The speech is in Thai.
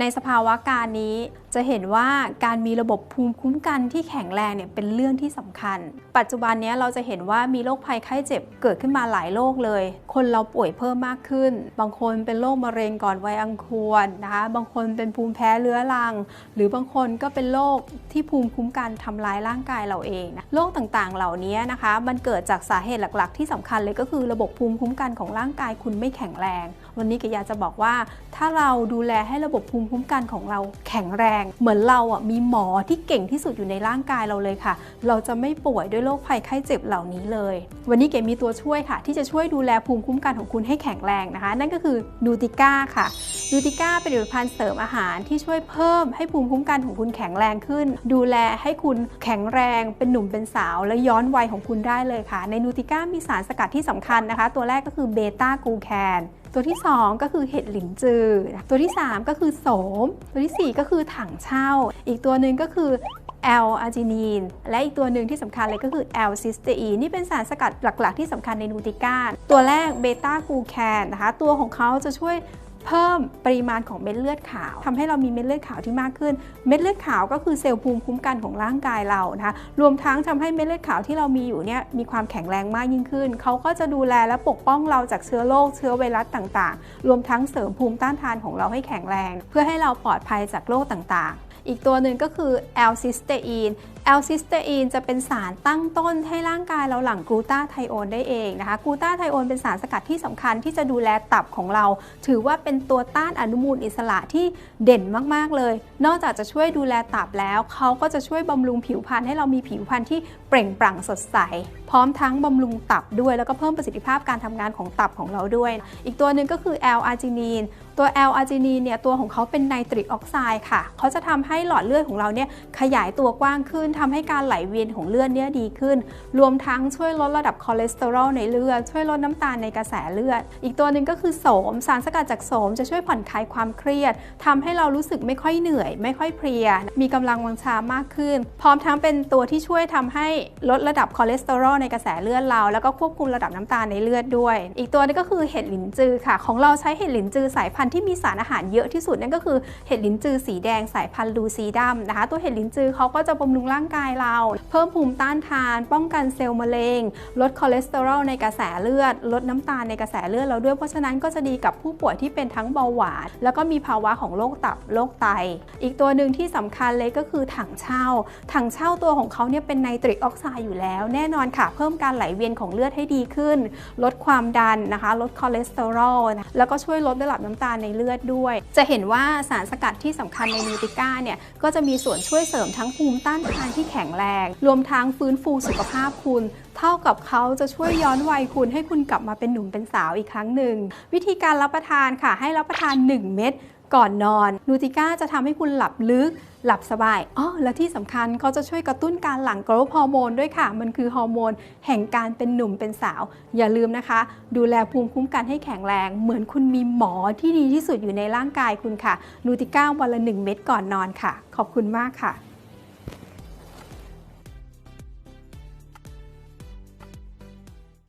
ในสภาวะการนี้จะเห็นว่าการมีระบบภูมิคุ้มกันที่แข็งแรงเนี่ยเป็นเรื่องที่สำคัญ ปัจจุบันนี้เราจะเห็นว่ามีโรคภัยไข้เจ็บเกิดขึ้นมาหลายโรคเลย คนเราป่วยเพิ่มมากขึ้น บางคนเป็นโรคมะเร็งก่อนวัยอันควรนะคะ บางคนเป็นภูมิแพ้เรื้อรัง หรือบางคนก็เป็นโรคที่ภูมิคุ้มกันทำร้ายร่างกายเราเองนะโรคต่างๆ เหล่านี้นะคะ มันเกิดจากสาเหตุหลัก ๆ ที่สำคัญเลยก็คือระบบภูมิคุ้มกันของร่างกายคุณไม่แข็งแรง วันนี้ก็อยาจะบอกว่า ถ้าเราดูแลให้ระบบภูมิมิคุ้มกันของเราแข็งแรง เหมือนเราอะมีหมอที่เก่งที่สุดอยู่ในร่างกายเราเลยค่ะ เราจะไม่ป่วยด้วยโรคภัยไข้เจ็บเหล่านี้เลย วันนี้เก๋มีตัวช่วยค่ะ ที่จะช่วยดูแลภูมิคุ้มกันของคุณให้แข็งแรงนะคะ นั่นก็คือนูติก้าค่ะนูติก้าเป็นผลิตภัณฑ์เสริมอาหารที่ช่วยเพิ่มให้ภูมิคุ้มกันของคุณแข็งแรงขึ้น ดูแลให้คุณแข็งแรงเป็นหนุ่มเป็นสาว และย้อนวัยของคุณได้เลยค่ะ ในนูติก้ามีสารสกัดที่สำคัญนะคะ ตัวแรกก็คือเบต้ากูแคน ตัวที่ 2 ก็คือเห็ดหลินจือ ตัวที่ 3 ก็คือโสม ตัวทีสี่ 4 ก็คือถังเช่า อีกตัวหนึ่งก็คือแอลอาร์จินีน และอีกตัวหนึ่งที่สำคัญเลยก็คือแอลซิสเตอีนนี่เป็นสารสกัดหลักๆ ที่สำคัญในนูติก้าตัวแรกเบต้ากูแคนนะคะ ตัวของเขาจะช่วย เพิ่มปริมาณของเม็ดเลือดขาวทำให้เรามีเม็ดเลือดขาวที่มากขึ้น เม็ดเลือดขาวก็คือเซลล์ภูมิคุ้มกันของร่างกายเรานะคะรวมทั้งทำให้เม็ดเลือดขาวที่เรามีอยู่เนี่ยมีความแข็งแรงมากยิ่งขึ้น เขาก็จะดูแลและปกป้องเราจากเชื้อโรคเชื้อไวรัสต่างๆ รวมทั้งเสริมภูมิต้านทานของเราให้แข็งแรง เพื่อให้เราปลอดภัยจากโรคต่างๆ อีกตัวหนึ่งก็คือแอลซิสเตอีนแอลซิสเตอีนจะเป็นสารตั้งต้นให้ร่างกายเราหลั่งกลูตาไทโอนได้เองนะคะกลูตาไทโอนเป็นสารสกัดที่สำคัญที่จะดูแลตับของเรา ถือว่าเป็นตัวต้านอนุมูลอิสระที่เด่นมากๆเลย นอกจากจะช่วยดูแลตับแล้ว เขาก็จะช่วยบำรุงผิวพรรณให้เรามีผิวพรรณที่เปล่งปลั่งสดใส พร้อมทั้งบำรุงตับด้วยแล้วก็เพิ่มประสิทธิภาพการทำงานของตับของเราด้วย อีกตัวหนึ่งก็คือแอลอาร์จินีนตัวแอลอาร์จินีนเนี่ยตัวของเขาเป็นไนตริกออกไซด์ค่ะเขาจะทำให้ให้หลอดเลือดของเราเนี่ยขยายตัวกว้างขึ้นทำให้การไหลเวียนของเลือดเนี่ยดีขึ้น รวมทั้งช่วยลดระดับคอเลสเตอรอลในเลือด ช่วยลดน้ำตาลในกระแสเลือด อีกตัวหนึ่งก็คือโสม สารสกัดจากโสมจะช่วยผ่อนคลายความเครียดทำให้เรารู้สึกไม่ค่อยเหนื่อย ไม่ค่อยเพลีย มีกำลังวังชามากขึ้น พร้อมทั้งเป็นตัวที่ช่วยทำให้ลดระดับคอเลสเตอรอลในกระแสเลือดเรา แล้วก็ควบคุมระดับน้ำตาลในเลือดด้วย อีกตัวนึงก็คือเห็ดหลินจือค่ะ ของเราใช้เห็ดหลินจือสายพันธุ์ที่มีสารอาหารเยอะที่สุดนั่นก็คือเห็ดหลินจือสีแดงสายพันธุ์ลูซีดัมนะคะ ตัวเห็ดลิ้นจือเขาก็จะบำรุงร่างกายเรา เพิ่มภูมิต้านทาน ป้องกันเซลล์มะเร็ง ลดคอเลสเตอรอลในกระแสเลือด ลดน้ำตาลในกระแสเลือดเราด้วย เพราะฉะนั้นก็จะดีกับผู้ป่วยที่เป็นทั้งเบาหวาน แล้วก็มีภาวะของโรคตับโรคไต อีกตัวหนึ่งที่สำคัญเลยก็คือถังเช่า ถังเช่าตัวของเขาเนี่ยเป็นไนตริกออกไซด์อยู่แล้ว แน่นอนค่ะ เพิ่มการไหลเวียนของเลือดให้ดีขึ้น ลดความดันนะคะ ลดคอเลสเตอรอล แล้วก็ช่วยลดระดับน้ำตาลในเลือดด้วย จะเห็นว่าสารสกัดที่สำคัญในนูติก้าเนี่ยเนี่ยก็จะมีส่วนช่วยเสริมทั้งภูมิต้านทานที่แข็งแรง รวมทั้งฟื้นฟูสุขภาพคุณ เท่ากับเขาจะช่วยย้อนวัยคุณให้คุณกลับมาเป็นหนุ่มเป็นสาวอีกครั้งหนึ่งวิธีการรับประทานค่ะให้รับประทาน 1 เม็ด ก่อนนอนนูติก้าจะทำให้คุณหลับลึก หลับสบายอ๋อและที่สำคัญเขาจะช่วยกระตุ้นการหลั่งโกรทฮอร์โมนด้วยค่ะ มันคือฮอร์โมนแห่งการเป็นหนุ่มเป็นสาว อย่าลืมนะคะ ดูแลภูมิคุ้มกันให้แข็งแรง เหมือนคุณมีหมอที่ดีที่สุดอยู่ในร่างกายคุณค่ะนูติก้าวันละ 1 เม็ดก่อนนอนค่ะ ขอบคุณมากค่ะ